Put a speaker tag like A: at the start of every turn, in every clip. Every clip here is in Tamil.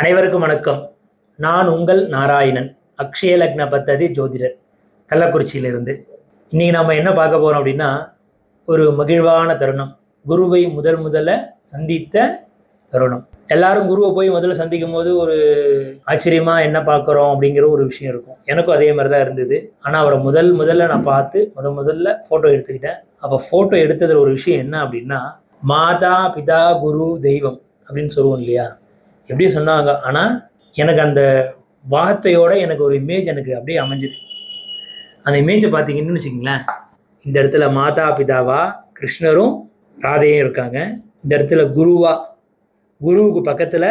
A: அனைவருக்கும் வணக்கம். நான் உங்கள் நாராயணன் அக்ஷய லக்ன பத்ததி ஜோதிடர் கள்ளக்குறிச்சியிலிருந்து. இன்னைக்கு நம்ம என்ன பார்க்க போறோம் அப்படின்னா ஒரு மகிழ்வான தருணம். குருவை முதல் முதல்ல சந்தித்த தருணம். எல்லாரும் குருவை போய் முதல்ல சந்திக்கும் போது ஒரு ஆச்சரியமா என்ன பார்க்குறோம் அப்படிங்கிற ஒரு விஷயம் இருக்கும். எனக்கும் அதே மாதிரி தான் இருந்தது. ஆனால் அவரை முதல் முதல்ல நான் பார்த்து முத முதல்ல ஃபோட்டோ எடுத்துக்கிட்டேன். அப்போ ஃபோட்டோ எடுத்ததில் ஒரு விஷயம் என்ன அப்படின்னா மாதா பிதா குரு தெய்வம் அப்படின்னு சொல்லுவோம் இல்லையா? எப்படி சொன்னாங்க. ஆனால் எனக்கு அந்த வார்த்தையோட எனக்கு ஒரு இமேஜ் எனக்கு அப்படியே அமைஞ்சுது. அந்த இமேஜை பார்த்தீங்கன்னு வச்சுக்கங்களேன். இந்த இடத்துல மாதா பிதாவா கிருஷ்ணரும் ராதையும் இருக்காங்க. இந்த இடத்துல குருவா குருவுக்கு பக்கத்தில்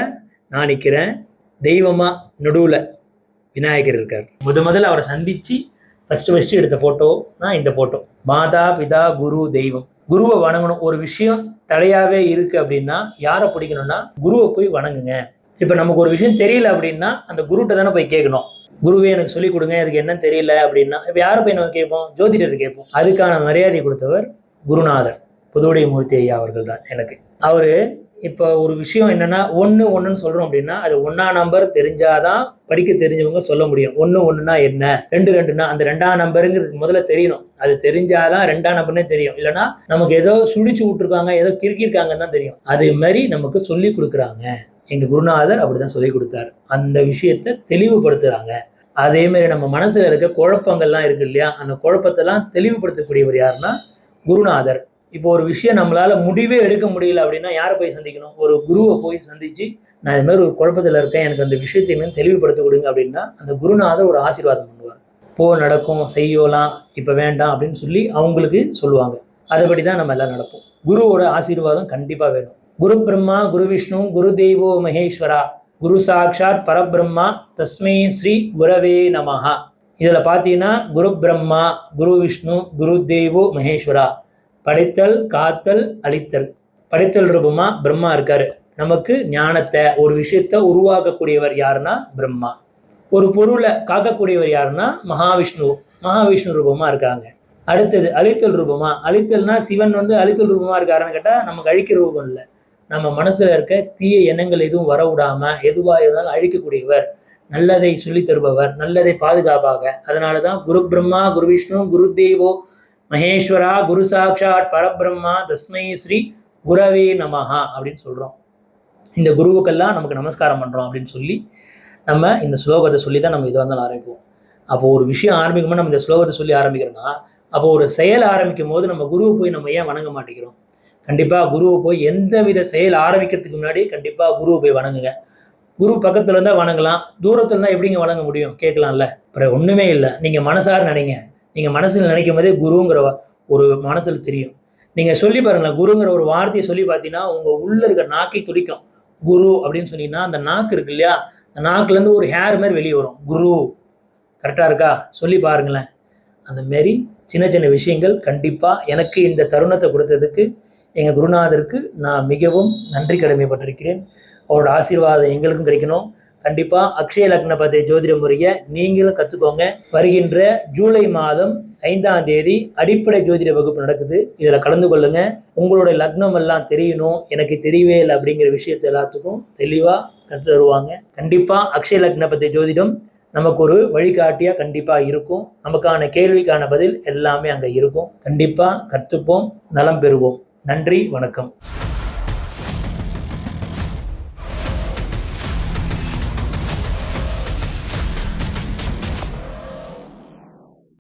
A: நான் நிற்கிறேன் தெய்வமாக நடுவில் விநாயகர் இருக்கார். முத முதல்ல அவரை சந்தித்து ஃபஸ்ட்டு ஃபஸ்ட்டு எடுத்த ஃபோட்டோ இந்த ஃபோட்டோ மாதா பிதா குரு தெய்வம். குருவை வணங்கணும். ஒரு விஷயம் தடையாகவே இருக்குது அப்படின்னா யாரை பிடிக்கணும்னா குருவை போய் வணங்குங்க. இப்போ நமக்கு ஒரு விஷயம் தெரியல அப்படின்னா அந்த குருட்ட தானே போய் கேட்கணும். குருவே எனக்கு சொல்லிக் கொடுங்க அதுக்கு என்ன தெரியல அப்படின்னா இப்போ யாரை போய் நம்ம கேட்போம்? ஜோதிடர் கேட்போம். அதுக்கான மரியாதை கொடுத்தவர் குருநாதர். புதுவுடைய மூர்த்தி ஐயா அவர்கள் தான் எனக்கு. அவர் இப்போ ஒரு விஷயம் என்னென்னா ஒன்று ஒன்றுன்னு சொல்கிறோம் அப்படின்னா அது ஒன்றா நம்பர் தெரிஞ்சாதான் படிக்க தெரிஞ்சவங்க சொல்ல முடியும். ஒன்று ஒன்றுனா என்ன? ரெண்டு ரெண்டுனா அந்த ரெண்டாம் நம்பருங்கிறது முதல்ல தெரியணும். அது தெரிஞ்சாதான் ரெண்டாம் நம்பர்னே தெரியும். இல்லைன்னா நமக்கு ஏதோ சுழிச்சு விட்டுருக்காங்க ஏதோ கிறுக்கிருக்காங்கன்னு தான் தெரியும். அதே மாதிரி நமக்கு சொல்லி கொடுக்குறாங்க. எங்கள் குருநாதர் அப்படி தான் சொல்லி கொடுத்தாரு. அந்த விஷயத்த தெளிவுபடுத்துகிறாங்க அதே மாதிரி நம்ம மனசில் இருக்க குழப்பங்கள்லாம் இருக்கு இல்லையா? அந்த குழப்பத்தெல்லாம் தெளிவுபடுத்தக்கூடியவர் யாருன்னா குருநாதர். இப்போ ஒரு விஷயம் நம்மளால் முடிவே எடுக்க முடியல அப்படின்னா யாரை போய் சந்திக்கணும்? ஒரு குருவை போய் சந்தித்து நான் இது மாதிரி ஒரு குழப்பத்தில் இருக்கேன் எனக்கு அந்த விஷயத்தை இன்னும் தெளிவுபடுத்த கொடுங்க அப்படின்னா அந்த குருநாதர் ஒரு ஆசீர்வாதம் பண்ணுவார். போ நடக்கும் செய்யலாம் இப்போ வேண்டாம் அப்படின்னு சொல்லி அவங்களுக்கு சொல்லுவாங்க. அதுபடி தான் நம்ம எல்லாம் நடப்போம். குருவோட ஆசீர்வாதம் கண்டிப்பாக வேணும். குரு பிரம்மா குரு விஷ்ணு குரு தெய்வோ மகேஸ்வரா குரு சாட்சாத் பரபிரம்மா தஸ்மை ஸ்ரீ குரவே நமஹா. இதில் பார்த்தீங்கன்னா குரு பிரம்மா குரு விஷ்ணு குரு தெய்வோ மகேஸ்வரா. படைத்தல் காத்தல் அழித்தல். படைத்தல் ரூபமா பிரம்மா இருக்காரு. நமக்கு ஞானத்தை ஒரு விஷயத்த உருவாக்கக்கூடியவர் யாருன்னா பிரம்மா. ஒரு பொருளை காக்கக்கூடியவர் யாருன்னா மகாவிஷ்ணு. மகாவிஷ்ணு ரூபமா இருக்காங்க. அடுத்தது அழித்தல் ரூபமா? அழித்தல்னா சிவன் வந்து அழித்தல் ரூபமா இருக்காருன்னு கேட்டால் நமக்கு அழிக்கிற ரூபம் இல்லை. நம்ம மனசுல இருக்க தீய எண்ணங்கள் எதுவும் வர விடாம எதுவா இருந்தாலும் அழிக்கக்கூடியவர் நல்லதை சொல்லித் தருபவர் நல்லதை பாதுகாப்பாக. அதனாலதான் குரு பிரம்மா குரு விஷ்ணு குரு தேவோ மகேஸ்வரா குரு சாட்சாத் பரபிரம்மா தஸ்மை ஸ்ரீ குரவே நமஹா அப்படின்னு சொல்கிறோம் இந்த குருவுக்கெல்லாம் நமக்கு நமஸ்காரம் பண்ணுறோம் அப்படின்னு சொல்லி நம்ம இந்த ஸ்லோகத்தை சொல்லி தான் நம்ம இதை வந்து ஆரம்பிப்போம். அப்போ ஒரு விஷயம் ஆரம்பிக்கும்போது நம்ம இந்த ஸ்லோகத்தை சொல்லி ஆரம்பிக்கிறோம்னா அப்போ ஒரு செயல் ஆரம்பிக்கும் போது நம்ம குருவை போய் நம்ம ஏன் வணங்க மாட்டேங்கிறோம்? கண்டிப்பாக குருவை போய் எந்த வித செயல் ஆரம்பிக்கிறதுக்கு முன்னாடி கண்டிப்பாக குருவை போய் வணங்குங்க. குரு பக்கத்துல இருந்தால் வணங்கலாம் தூரத்துல இருந்தால் எப்படிங்க வணங்க முடியும்? கேட்கலாம்ல. அப்புறம் ஒன்றுமே இல்லை. நீங்கள் மனசார நினைங்க. நீங்கள் மனசில் நினைக்கும் போதே குருங்கிற ஒரு மனசில் தெரியும். நீங்கள் சொல்லி பாருங்களேன் குருங்கிற ஒரு வார்த்தையை சொல்லி பார்த்தீங்கன்னா உங்கள் உள்ள இருக்க நாக்கை துடிக்கும். குரு அப்படின்னு சொன்னீங்கன்னா அந்த நாக்கு இருக்கு இல்லையா? அந்த நாக்குலேருந்து ஒரு ஹேர் மாதிரி வெளியே வரும். குரு. கரெக்டாக இருக்கா? சொல்லி பாருங்களேன். அந்த மாரி சின்ன சின்ன விஷயங்கள் கண்டிப்பாக எனக்கு இந்த தருணத்தை கொடுத்ததுக்கு எங்கள் குருநாதருக்கு நான் மிகவும் நன்றி கடமைப்பட்டிருக்கிறேன். அவரோட ஆசீர்வாதம் எங்களுக்கும் கிடைக்கணும். கண்டிப்பா அக்ஷய லக்ன பதே ஜோதிட முறையை நீங்களும் கத்துக்கோங்க. வருகின்ற ஜூலை மாதம் ஐந்தாம் தேதி அடிப்படை ஜோதிட வகுப்பு நடக்குது. இதுல கலந்து கொள்ளுங்க. உங்களுடைய லக்னம் எல்லாம் தெரியணும். எனக்கு தெரியவே இல்லை அப்படிங்கிற விஷயத்தை எல்லாத்துக்கும் தெளிவா கற்று தருவாங்க. கண்டிப்பா அக்ஷய லக்ன பதே ஜோதிடம் நமக்கு ஒரு வழிகாட்டியா கண்டிப்பா இருக்கும். நமக்கான கேள்விக்கான பதில் எல்லாமே அங்க இருக்கும். கண்டிப்பா கற்றுப்போம் நலம் பெறுவோம். நன்றி வணக்கம்.